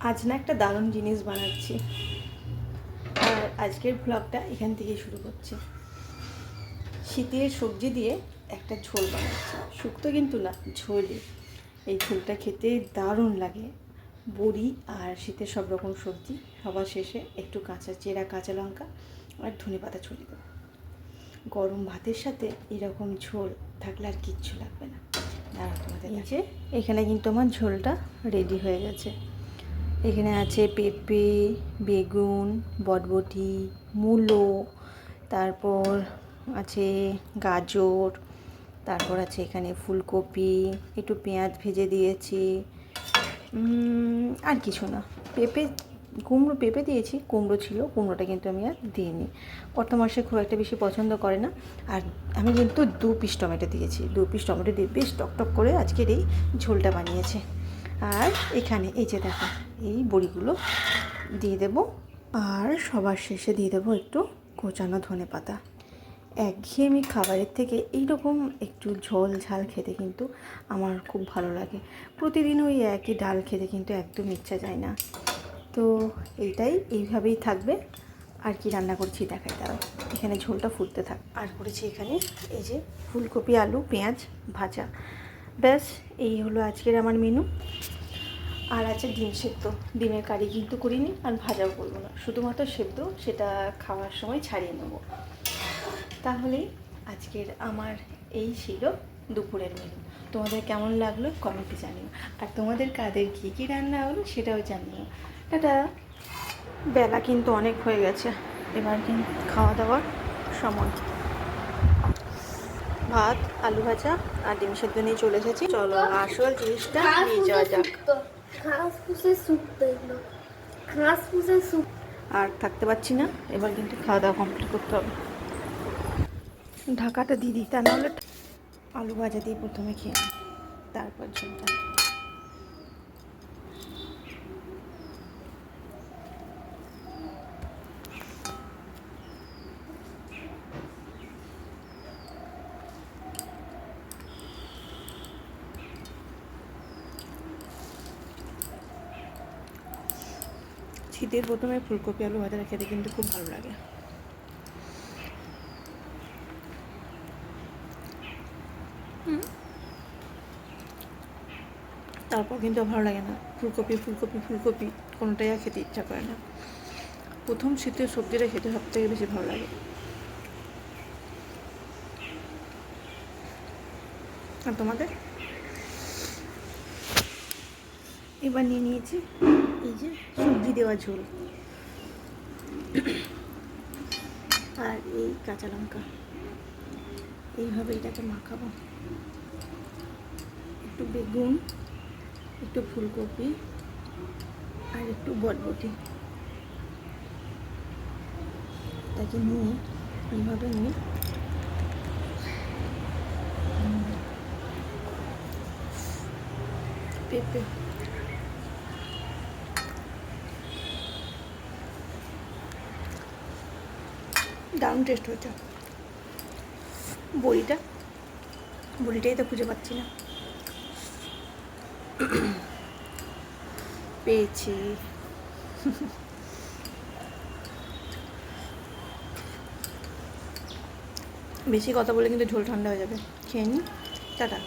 আজ না একটা দারুণ জিনিস বানাচ্ছি। আর আজকের ব্লগটা এখান থেকে শুরু করছি। শীতের সবজি দিয়ে একটা ঝোল বানাচ্ছি। শুক্তো কিন্তু না ঝোলই এই ঝোলটা খেতে দারুণ লাগে। বড়ি আর শীতের সব রকম সবজি সবার শেষে একটু কাঁচা চেরা কাঁচা লঙ্কা আর ধনে পাতা ছড়িয়ে দেবো। গরম ভাতের সাথে এরকম ঝোল থাকলে আর কিচ্ছু লাগবে না। দাঁড়াও তোমাদের এখানে কিন্তু আমার ঝোলটা রেডি হয়ে গেছে। এখানে আছে পেঁপে, বেগুন বটবটি মূলো, তারপর আছে গাজর, তারপর আছে এখানে ফুলকপি, একটু পেঁয়াজ ভেজে দিয়েছি। আর কিছু না। পেঁপে, কুমড়ো পেঁপে দিয়েছি, কুমড়ো ছিল, কুমড়োটা কিন্তু আমি আর দিইনি। বর্তমান মাসে খুব একটা বেশি পছন্দ করে না। আর আমি কিন্তু দু পিস টমেটো দিয়েছি। দু পিস টমেটো দিয়ে বেশ টকটক করে আজকের এই ঝোলটা বানিয়েছে। আর এখানে এই যে দেখো, এই বড়িগুলো দিয়ে দেবো। আর সবার শেষে দিয়ে দেবো একটু কোচানো ধনে পাতা। একঘেয়েমি খাবারের থেকে এইরকম একটু ঝোল ঝাল খেতে কিন্তু আমার খুব ভালো লাগে। প্রতিদিন ওই একই ডাল খেতে কিন্তু একদম ইচ্ছা যায় না। তো এইটাই, এইভাবেই থাকবে। আর কি রান্না করছি দেখাই, দাঁড়াও। এখানে ঝোলটা ফুটতে থাক। আর করেছি এখানে এই যে ফুলকপি, আলু, পেঁয়াজ ভাজা। ব্যাস, এই হলো আজকের আমার মেনু আর আছে ডিম সেদ্ধ। ডিমের কারি কিন্তু করিনি আর ভাজাও করব না। শুধুমাত্র সেদ্ধ সেটা খাওয়ার সময় ছাড়িয়ে নেব। তাহলে আজকের আমার এই ছিল দুপুরের মেনু তোমাদের কেমন লাগল কমেন্টে জানিও। আর তোমাদের কাদের কী কী রান্না হলো সেটাও জানিও। এটা বেলা কিন্তু অনেক হয়ে গেছে। এবার কিন্তু খাওয়া দাওয়ার সময়। ভাত আলু ভাজা আর ডিম সেদ্ধ নিয়ে চলে এসেছি। চলো আসল জিনিসটা নিয়ে যাওয়া যাক। ঘাস এগুলো ঘাস ফুসে শুক আর থাকতে পারছি না, এবার কিন্তু খাওয়া দাওয়া কমপ্লিট করতে হবে। ঢাকাটা দিদি তা নাহলে আলু ভাজা দিয়ে প্রথমে খেয়ে তারপর ঝোলটা। শীতের প্রথমে ফুলকপি আলু ভাজাটা খেতে কিন্তু খুব ভালো লাগে। তারপর কিন্তু ভালো লাগে না। ফুলকপি ফুলকপি ফুলকপি, কোনোটাই আর খেতে ইচ্ছা করে না। প্রথম শীতের সবজিটা খেতে সব থেকে বেশি ভালো লাগে। আর তোমাদের? এবার নিয়ে নিয়েছি। এই যে সবজি দেওয়া ঝোল। আর এই কাঁচা লঙ্কা। এইভাবে এটাকে মাখাবো। একটু বেগুন, একটু ফুলকপি, আর একটু বটবটি। এটাকে নিয়ে এইভাবে নিয়ে পেঁপে। দারুণ টেস্ট হয়েছে। বড়িটা, বড়িটাই তো খুঁজে পাচ্ছি না। পেয়েছি। বেশি কথা বলে কিন্তু ঝোল ঠান্ডা হয়ে যাবে। খেয়ে নিই টাটা।